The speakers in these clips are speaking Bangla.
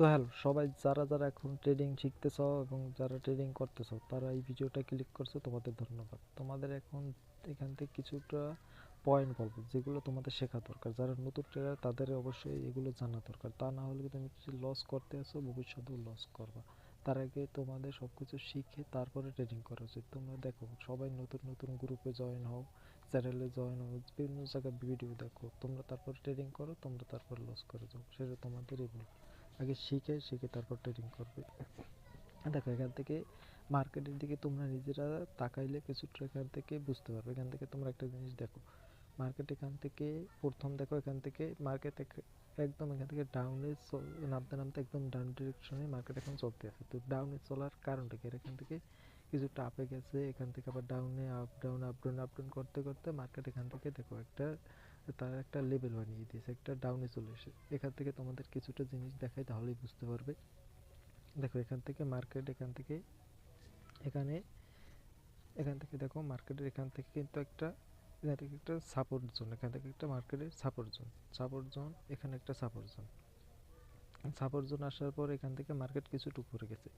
তো হ্যালো, সবাই যারা যারা এখন ট্রেডিং শিখতেছ এবং যারা ট্রেডিং করতেছ, তারা এই ভিডিওটা ক্লিক করছ, তোমাদের ধন্যবাদ। তোমাদের এখন এখান থেকে কিছুটা পয়েন্ট বলব, যেগুলো তোমাদের শেখা দরকার। যারা নতুন ট্রেডার তাদের অবশ্যই এগুলো জানা দরকার। তা না হলে তুমি কিছু লস করতে আসো ভবিষ্যতেও লস করবা। তার আগে তোমাদের সব কিছু শিখে তারপরে ট্রেডিং করা উচিত। তোমরা দেখো, সবাই নতুন নতুন গ্রুপে জয়েন হও চ্যানেলে জয়েন হও, বিভিন্ন জায়গায় ভিডিও দেখো। তোমরা তারপর ট্রেডিং করো, তোমরা তারপর লস করে যাও। সেটা তোমাদেরই বলব। আগে শিখে শিখে তারপর ট্রেডিং করবে। দেখো, এখান থেকে মার্কেটের দিকে তোমরা নিজেরা তাকাইলে কিছুটা এখান থেকে বুঝতে পারবে। এখান থেকে তোমরা একটা জিনিস দেখো। মার্কেট এখান থেকে প্রথম দেখো, এখান থেকে মার্কেট একদম এখান থেকে ডাউনে নামতে নামতে একদম ডাউন ডিরেকশনে মার্কেট এখন চলতে আছে। তো ডাউনে চলার কারণটা কি? এখান থেকে কিছুটা আপে গেছে, এখান থেকে আবার ডাউনে up down up down up down করতে করতে মার্কেট এখান থেকে দেখো একটা তার একটা লেভেল বানিয়ে দিয়েছে, একটা ডাউনে চলে এসে এখান থেকে তোমাদের কিছুটা জিনিস দেখাই তাহলেই বুঝতে পারবে। দেখো, এখান থেকে মার্কেট এখান থেকে, এখানে, এখান থেকে দেখো মার্কেটের এখান থেকে কিন্তু একটা, এখান থেকে একটা সাপোর্ট জোন এখান থেকে একটা মার্কেটের সাপোর্ট জোন সাপোর্ট জোন এখানে একটা সাপোর্ট জোন সাপোর্ট জোন আসার পর এখান থেকে মার্কেট কিছুটা উপরে গেছে।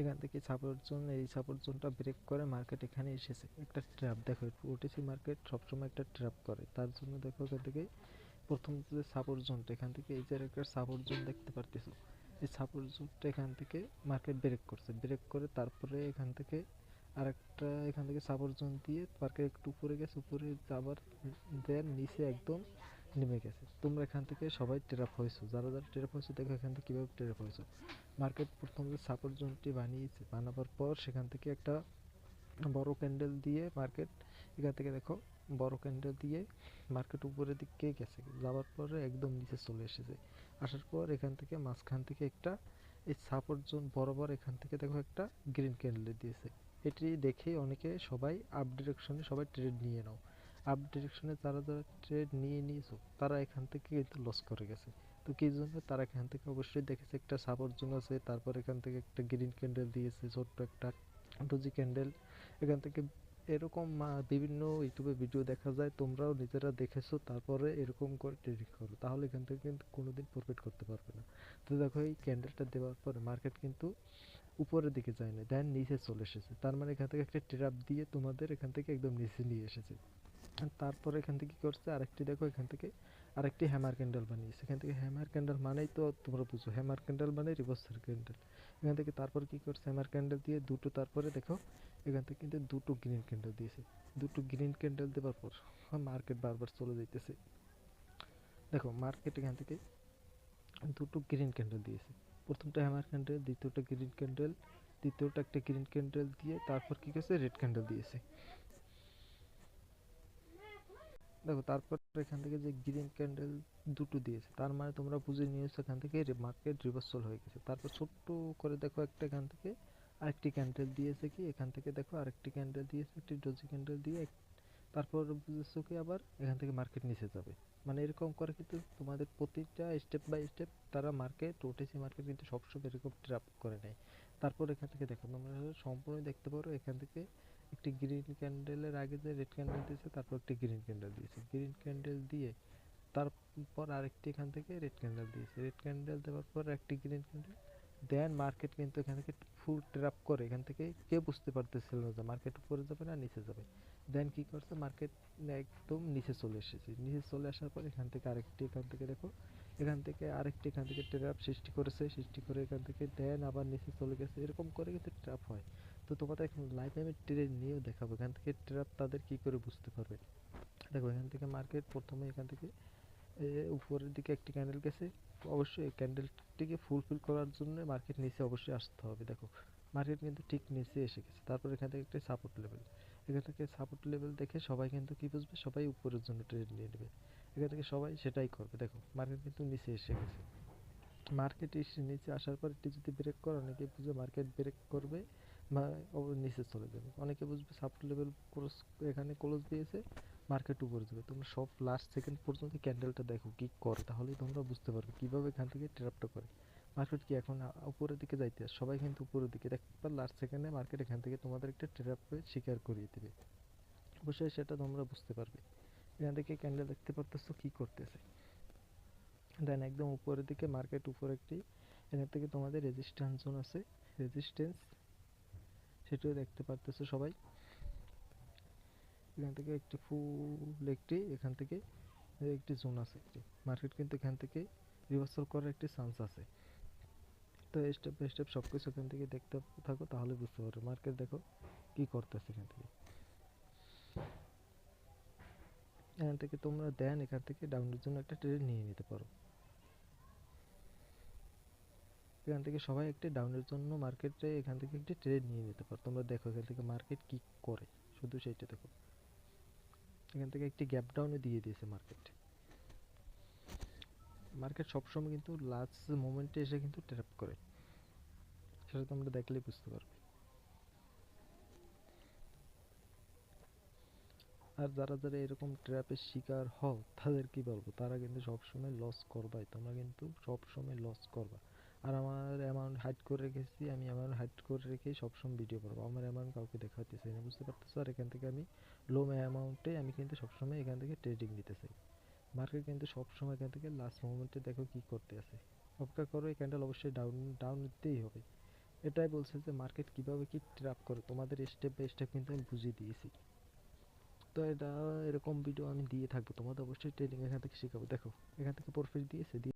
এখান থেকে সাপোর্ট জোন এই সাপোর্ট জোনটা ব্রেক করে মার্কেট এখানে এসেছে। একটা ট্র্যাপ দেখো ওটিসি মার্কেট সবসময় একটা ট্র্যাপ করে। তার জন্য দেখো এখান থেকে প্রথম যে সাপোর্ট জোনটা এখান থেকে এই যে একটা সাপোর্ট জোন দেখতে পারতেছো, এই সাপোর্ট জোনটা এখান থেকে মার্কেট ব্রেক করছে। ব্রেক করে তারপরে এখান থেকে আরেকটা, এখান থেকে সাপোর্ট জোন দিয়ে মার্কেট একটু উপরে গেছে, উপরে আবার দেন নিচে একদম নেমে গেছে। তোমরা এখান থেকে সবাই ট্রেপ হয়েছো। যারা যারা ট্রেপ হয়েছো, দেখো এখান থেকে কীভাবে ট্রেপ হয়েছো। মার্কেট প্রথম যে সাপোর্ট জোনটি বানিয়েছে, বানাবার পর সেখান থেকে একটা বড় ক্যান্ডেল দিয়ে মার্কেট এখান থেকে দেখো বড় ক্যান্ডেল দিয়ে মার্কেট উপরের দিকে গেছে। যাওয়ার পরে একদম নিচে চলে এসেছে। আসার পর এখান থেকে মাঝখান থেকে একটা এই সাপোর্ট জোন বরাবর এখান থেকে দেখো একটা গ্রিন ক্যান্ডেল দিয়েছে। এটি দেখে অনেকে সবাই আপ ডিরেকশনে সবাই ট্রেড নিয়ে নাও। আপ ডিরেকশনে যারা যারা ট্রেড নিয়ে নিয়েছো, তারা এখান থেকে কিন্তু লস করে গেছে। তো কী জন্য? তারা এখান থেকে অবশ্যই দেখেছে একটা সাপোর্ট জোন আছে, তারপর এখান থেকে একটা গ্রিন ক্যান্ডেল দিয়েছে, ছোট্ট একটা ডোজি ক্যান্ডেল এখান থেকে এরকম বিভিন্ন ইউটিউবে ভিডিও দেখা যায়, তোমরাও নিজেরা দেখেছ, তারপরে এরকম করে ট্রেডিং করো। তাহলে এখান থেকে কিন্তু কোনোদিন প্রফিট করতে পারবে না। তো দেখো, এই ক্যান্ডেলটা দেওয়ার পরে মার্কেট কিন্তু উপরের দিকে যায় না দেন নিচে চলে এসেছে। তার মানে এখান থেকে একটা ট্র্যাপ দিয়ে তোমাদের এখান থেকে একদম নিচে নিয়ে এসেছে। তারপরে এখান থেকে কি করছে? আরেকটি দেখো এখান থেকে। আরেকটি হ্যামার ক্যান্ডেল বানিয়েছে। এখান থেকে হ্যামার ক্যান্ডেল মানেই তো তোমরা বুঝো হ্যামার ক্যান্ডেল মানে রিভার্সাল ক্যান্ডেল এখান থেকে তারপর কি করছে? হ্যামার ক্যান্ডেল দিয়ে দুটো তারপরে দেখো, এখান থেকে কিন্তু দুটো গ্রিন ক্যান্ডেল দিয়েছে। দুটো গ্রিন ক্যান্ডেল দেওয়ার পর মার্কেট বারবার চলে যাইতেছে। দেখো মার্কেট এখান থেকে দুটো গ্রিন ক্যান্ডেল দিয়েছে। প্রথমটা হ্যামার ক্যান্ডেল দ্বিতীয়টা গ্রিন ক্যান্ডেল দ্বিতীয়টা একটা গ্রিন ক্যান্ডেল দিয়ে তারপর কি করছে? রেড ক্যান্ডেল দিয়েছে। দেখো, তারপর এখান থেকে যে গ্রিন ক্যান্ডেল দুটো দিয়েছে, তার মানে তোমরা বুঝে নিয়েছো এখান থেকে মার্কেট রিভার্সাল হয়ে গেছে। তারপর ছোট্ট করে দেখো একটা এখান থেকে আরেকটি ক্যান্ডেল দিয়েছে কি, এখান থেকে দেখো আরেকটি ক্যান্ডেল দিয়েছে, একটি ডোজি ক্যান্ডেল দিয়ে তারপর বুঝেছ কি আবার এখান থেকে মার্কেট নিচে যাবে। মানে এরকম করে কিন্তু তোমাদের প্রতিটা স্টেপ বাই স্টেপ তারা মার্কেট ওটিসি মার্কেট কিন্তু সবসময় এরকম ট্র্যাপ করে নেয়। তারপর এখান থেকে দেখো, তোমরা সম্পূর্ণ দেখতে পারো এখান থেকে একটি গ্রিন ক্যান্ডেলের আগে যে রেড ক্যান্ডেল দিয়েছে, তারপর একটি গ্রিন ক্যান্ডেল দিয়েছে। গ্রিন ক্যান্ডেল দিয়ে তারপর আরেকটি এখান থেকে রেড ক্যান্ডেল দিয়েছে। রেড ক্যান্ডেল দেওয়ার পর একটি গ্রিন ক্যান্ডেল দেন মার্কেট কিন্তু এখান থেকে ফুল ট্র্যাপ করে। এখান থেকে কে বুঝতে পারতেছিল না যে মার্কেট উপরে যাবে না নিচে যাবে। দেন কি করছে? মার্কেট একদম নিচে চলে এসেছে। নিচে চলে আসার পর এখান থেকে আরেকটি এখান থেকে দেখো এখান থেকে আরেকটি এখান থেকে ট্র্যাপ সৃষ্টি করেছে, সৃষ্টি করে এখান থেকে দেন আবার নিচে চলে গেছে। এরকম করে কিন্তু ট্র্যাপ হয়। তো তোমাদের এখন লাইভ আমি ট্রেড নিয়েও দেখাবো। এখান থেকে ট্র্যাপ তাদের কি করে বুঝতে পারবে? দেখো, এখান থেকে মার্কেট প্রথমে এখান থেকে উপরের দিকে একটি ক্যান্ডেল গেছে। অবশ্যই এই ক্যান্ডেলটিকে ফুলফিল করার জন্য মার্কেট নিচে অবশ্যই আসতে হবে। দেখো মার্কেট কিন্তু ঠিক নিচে এসে গেছে। তারপর এখান থেকে একটা সাপোর্ট লেভেল এখান থেকে সাপোর্ট লেভেল দেখে সবাই কিন্তু কি বুঝবে? সবাই উপরের জন্য ট্রেড নিয়ে নেবে। এখান থেকে সবাই সেটাই করবে। দেখো মার্কেট কিন্তু নিচে এসে গেছে। মার্কেট এসে নিচে আসার পর এটি যদি ব্রেক করে, অনেকে বুঝে মার্কেট ব্রেক করবে বা নিচে চলে যাবে। অনেকে বুঝবে সাপোর্ট লেভেল ক্লোজ এখানে ক্লোজ দিয়েছে মার্কেট উপরে যাবে। তোমরা সব লাস্ট সেকেন্ড পর্যন্ত ক্যান্ডেলটা দেখো কি করে, তাহলেই তোমরা বুঝতে পারবে কীভাবে এখান থেকে ট্র্যাপটা করে। মার্কেট কি এখন উপরের দিকে যাইতে সবাই কিন্তু উপরের দিকে। দেখবা লাস্ট সেকেন্ডে মার্কেট এখান থেকে তোমাদের একটা ট্র্যাপে শিকার করিয়ে দেবে। অবশ্যই সেটা তোমরা বুঝতে পারবে। এখান থেকে ক্যান্ডেল দেখতে পারতেছো কি করতেছে। দেন একদম উপরের দিকে মার্কেট উপরে একটি, এখান থেকে তোমাদের রেজিস্ট্যান্স জোন আছে। রেজিস্ট্যান্স সেটাও দেখতে পারতেছো সবাই। এখান থেকে একটি ফুল একটি, এখান থেকে একটি জোন আছে একটি। মার্কেট কিন্তু এখান থেকে রিভার্সাল করার একটি চান্স আছে। তো স্টেপ বাই স্টেপ সব কিছু এখান থেকে দেখতে থাকো, তাহলে বুঝতে পারবে। মার্কেট দেখো কি করতেছে এখান থেকে। এখান থেকে তোমরা দেন, এখান থেকে ডাউনের জন্য একটা ট্রেড নিয়ে নিতে পারো। এখান থেকে সবাই একটি ডাউনের জন্য মার্কেটে এখান থেকে একটি ট্রেড নিয়ে নিতে পারো। তোমরা দেখো এখান থেকে মার্কেট কি করে, শুধু সেইটা দেখো। এখান থেকে একটি গ্যাপ ডাউনে দিয়ে দিয়েছে মার্কেট মার্কেট সবসময় কিন্তু লাস্ট মোমেন্টে এসে কিন্তু ট্র্যাপ করে। সেটা তোমরা দেখলেই বুঝতে পারবে। আর যারা যারা এরকম ট্র্যাপের শিকার হও, তাদের কি বলব? তারা কিন্তু সবসময় লস করবাই। তোমরা কিন্তু সবসময় লস করবা। আর আমার অ্যামাউন্ট হাইড করে রেখেছি, আমি অ্যামাউন্ট হাইড করে রেখেই সবসময় ভিডিও করব। আমার অ্যামাউন্ট কাউকে দেখাতে চাই না, বুঝতে পারতেছো? আর এখান থেকে আমি লো অ্যামাউন্টে আমি কিন্তু সবসময় এখান থেকে ট্রেডিং নিতে চাই। মার্কেট কিন্তু সবসময় এখান থেকে লাস্ট মোমেন্টে দেখো কি করতে আছে। অপেক্ষা করো, এই ক্যান্ডেল অবশ্যই ডাউন ডাউন নিতেই হবে। এটাই বলছে যে মার্কেট কীভাবে কি ট্র্যাপ করে? তোমাদের স্টেপ বাই স্টেপ কিন্তু আমি বুঝিয়ে দিয়েছি। তো এটা এরকম ভিডিও আমি দিয়ে থাকব তোমাদের, অবশ্যই ট্রেনিং এখান থেকে শেখাবো। দেখো, এখান থেকে প্রফিট দিয়েছে, দিয়ে